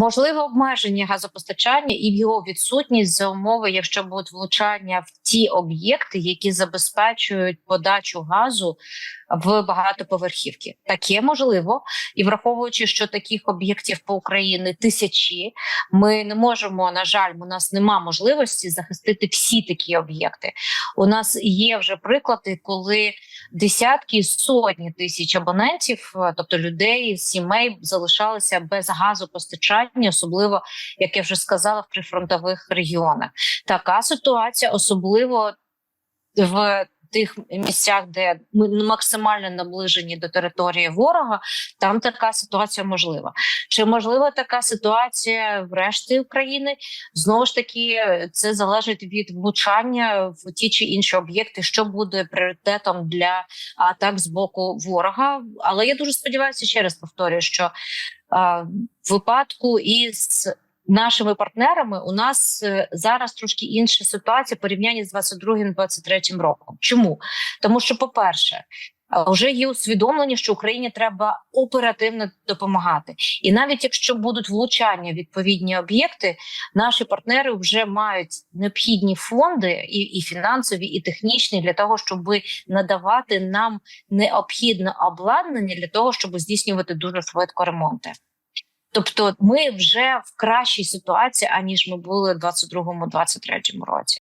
Можливе обмеження газопостачання і його відсутність за умови, якщо будуть влучання в ті об'єкти, які забезпечують подачу газу в багатоповерхівки. Таке можливо, і враховуючи, що таких об'єктів по Україні тисячі, ми не можемо. На жаль, у нас нема можливості захистити всі такі об'єкти. У нас є вже приклади, коли десятки сотні тисяч абонентів, е, тобто людей, сімей, залишалися без газопостачання, особливо як я вже сказала, в прифронтових регіонах. Така ситуація, особливо в тих місцях, де ми максимально наближені до території ворога, там така ситуація можлива. Чи можлива така ситуація в решті України? Знову ж таки, це залежить від влучання в ті чи інші об'єкти, що буде пріоритетом для атак з боку ворога. Але я дуже сподіваюся, ще раз повторюю, що в випадку із нашими партнерами у нас е, зараз трошки інша ситуація в порівнянні з 22-23 роком. Чому? Тому що, по-перше, вже є усвідомлення, що Україні треба оперативно допомагати, і навіть якщо будуть влучання відповідні об'єкти, наші партнери вже мають необхідні фонди, і, і фінансові, і технічні для того, щоб надавати нам необхідне обладнання для того, щоб здійснювати дуже швидко ремонти. Тобто, ми вже в кращій ситуації, аніж ми були в 22-23 році.